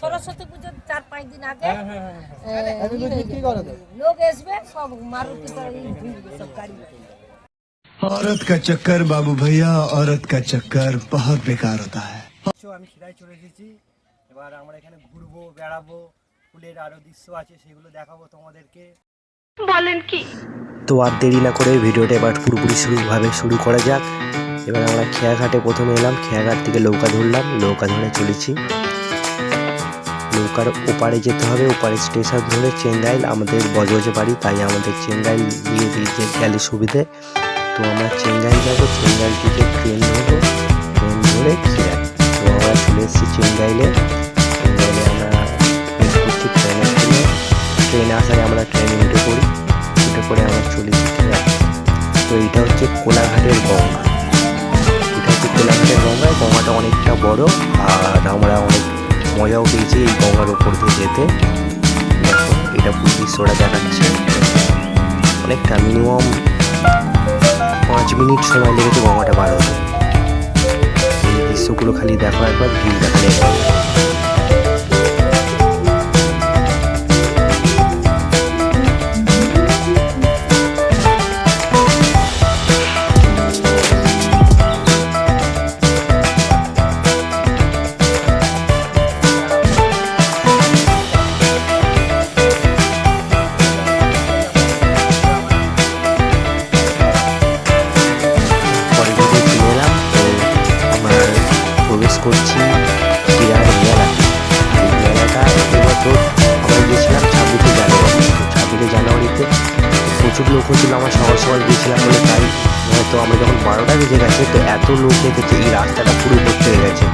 সরস্বতী পুজোর চার পাঁচ দিন আগে হ্যাঁ হ্যাঁ হ্যাঁ এ, ই হয়ে যাবে। লোক আসবে সব মারুতি করে ঢুকবে সব গাড়ি औरत का चक्कर बाबू भैया औरत का चक्कर बहुत बेकार होता है তো আমি সিরাই চলে এসেছি এবার আমরা এখানে ঘুরবো বেড়াবো ফুলের আরো দৃশ্য আছে সেগুলো দেখাবো তোমাদেরকে তো আর দেরি না করে ভিডিওটা এবার পুরোপুরি শুরুভাবে শুরু করা যাক এবার আমরা খেয়াঘাটে প্রথমে এলাম খেয়াঘাট থেকে নৌকা ধরলাম নৌকা ধরে চলেছি নৌকার ওপারে যেতে হবে, ওপারে স্টেশন ধরে চেঙ্গাইল আমাদের বজবজে বাড়ি, তাই আমাদের চেঙ্গাইল দিয়ে দিয়ে গেলে সুবিধে। তো আমরা চেঙ্গাইল যাব চেঙ্গাইল থেকে ট্রেন ধরবো ট্রেন ধরে তো আমরা চলে এসেছি চেঙ্গাইলে চেঙ্গাইলে আমরা জন্য ট্রেনে আসার আমরা ট্রেনে উঠে পড়ি, উঠে পড়ে আমরা চলেছি খেয়াল তো এইটা হচ্ছে কোলাঘাটের গঙ্গা। এটা হচ্ছে কোলাঘাটের গঙ্গা, গঙ্গাটা অনেকটা বড়, আর আমরা অনেক মজাও পেয়েছি এই গঙ্গার ওপর দিয়ে যেতে, এটা পুরো দৃশ্যটা দেখাচ্ছে অনেকটা মিনিমাম পাঁচ মিনিট সময় লেগেছে গঙ্গাটা পার হতে। এই দৃশ্যগুলো খালি দেখো একবার ভিড়টা খালি প্রচুর লোক হচ্ছিল আমরা সকাল সকাল গিয়েছিলাম বলে তাই হয়তো আমরা যখন বারোটা বেজে গেছে, তো এত লোক দেখেছে এই রাস্তাটা পুরো ভর্তি হয়ে গেছে।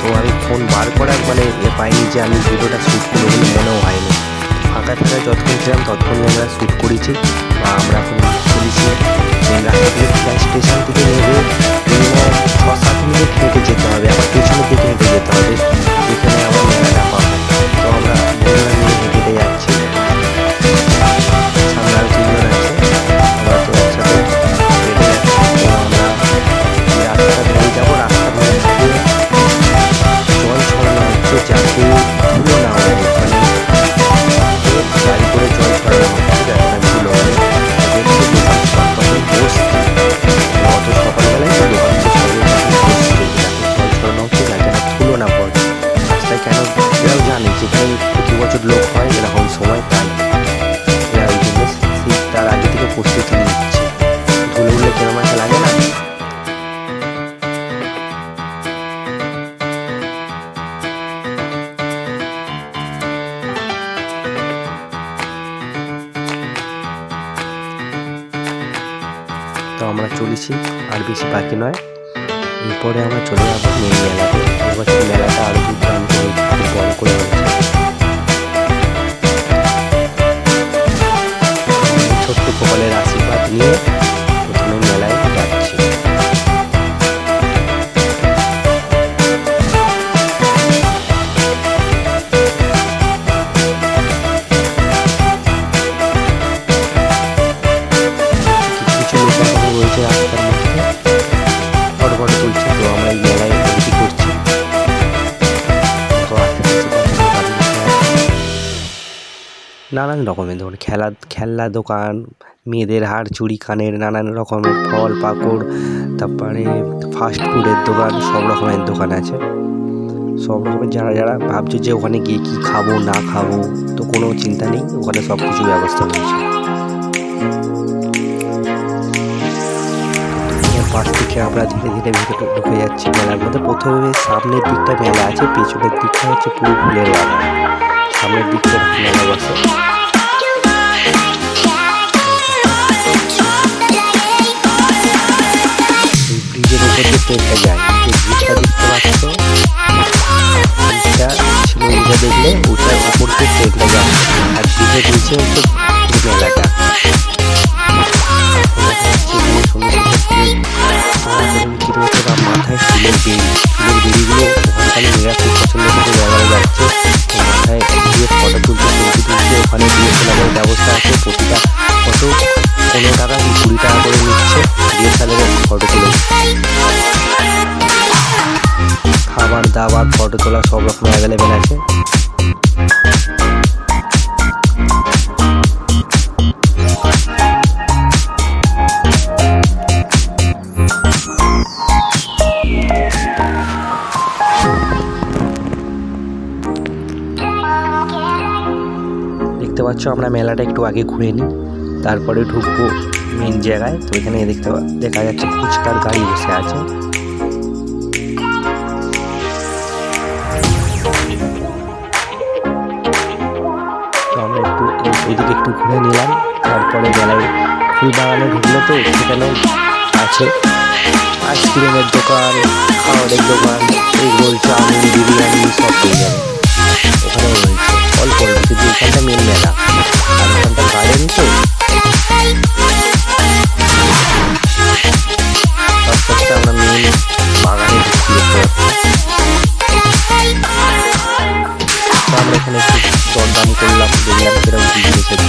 তো আমি ফোন বার করার মানে পাইনি যে আমি ভিডিওটা শ্যুট করব বলে মনেও হয়নি। ফাঁকা ফাঁকা যতক্ষণ ছিলাম, ততক্ষণই আমরা শ্যুট করেছি। বা আমরা এখন মেন রাস্তা থেকে স্টেশন থেকে নেবে। ছ সাত মিনিট হেঁটে যেতে হবে আবার পেছনের দিকে প্রস্তুতি নিচ্ছে। ধুলো উঠলে কেরম একটা লাগে না? তো আমরা চলেছি, আর বেশি বাকি নয়। এরপরে আমরা চলে যাব মেন মেলাতে মেলাটা আরও দুর্দান্ত করে ছোট্ট গোপালের আশীর্বাদ নিয়ে প্রথমে নানান রকমের ধরুন খেলা, খেলনা দোকান, মেয়েদের হার, চুড়ি কানের নানান রকমের ফল পাকড় তারপরে ফাস্ট ফুডের দোকান, সব রকমের দোকান আছে। সব রকমের যারা যারা ভাবছ যে ওখানে গিয়ে কী খাব, না খাব, তো কোনো চিন্তা নেই, ওখানে সব কিছু ব্যবস্থা রয়েছে। পাশ থেকে আমরা ধীরে ধীরে ভিতরে ঢুকে যাচ্ছি মেলার মধ্যে। প্রথমে সামনের দিকটা মেলা আছে, পেছনের দিকটা হচ্ছে পুরো ফুলের বাগান। সামনের দিকটা মেলা বসে ব্রিজের উপর দিয়ে ট্রেনটা যায় ব্রিজটা দেখতে পাচ্ছ? দেখলে আর ব্রিজের নিচে হচ্ছে মাথায় ফুলের বেড়ি, ফুলের বেড়িগুলো খুব পছন্দ করে ব্যবহারে যাচ্ছে। দাবার ফটো তোলা, সব রকম অ্যাভেলেবেল আছে। দেখতে পাচ্ছ, আমরা মেলাটা একটু আগে ঘুরে নিই। তারপরে ঢুকবো মেন জায়গায়। তো এখানে দেখতে দেখা যাচ্ছে ফুচকার গাড়ি বসে আছে। এইদিকে একটু ঘুরে নিলাম। তারপরে মেলায় ফুল বাগানে ঢুকলো তো সেখানে আছে আইসক্রিমের দোকান, খাবারের দোকান এগরোল চাউমিন, বিরিয়ানি সব পেয়ে যাবে। ওখানেও রয়েছে। অল্প অল্প, শুধু এখানটা মেন মেলা আর ওখানটা গার্ডেন তো? দরদাম করলাম দেখলাম কীরকম কি জিনিসের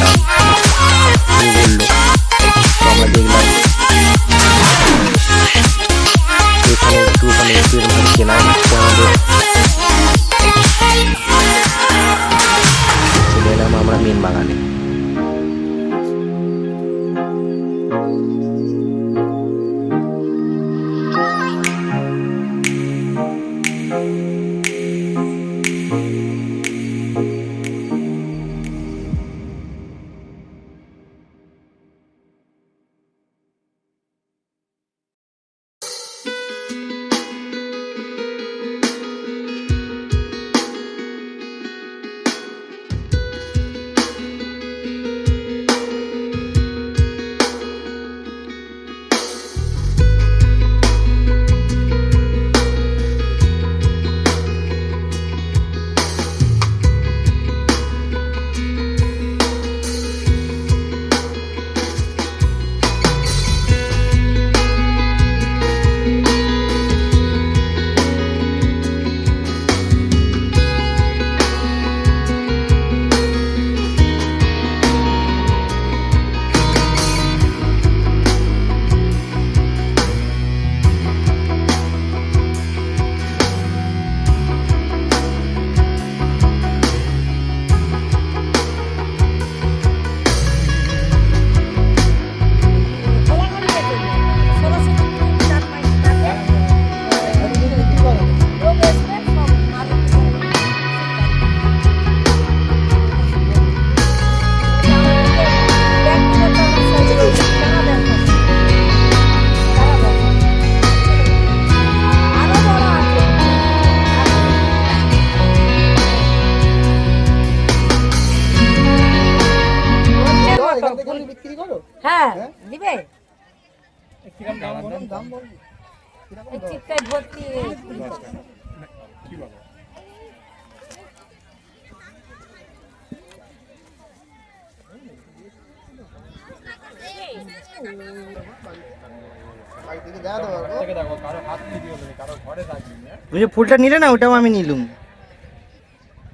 ফুলটা নিলে না ওটাও আমি নিলুম।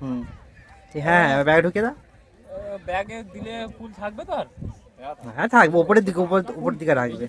হুম। হ্যাঁ ব্যাগ ঢুকে দাও। ব্যাগে দিলে ফুল থাকবে তো আর? হ্যাঁ থাকবে উপরের দিকে উপর উপর দিকে রাখবে।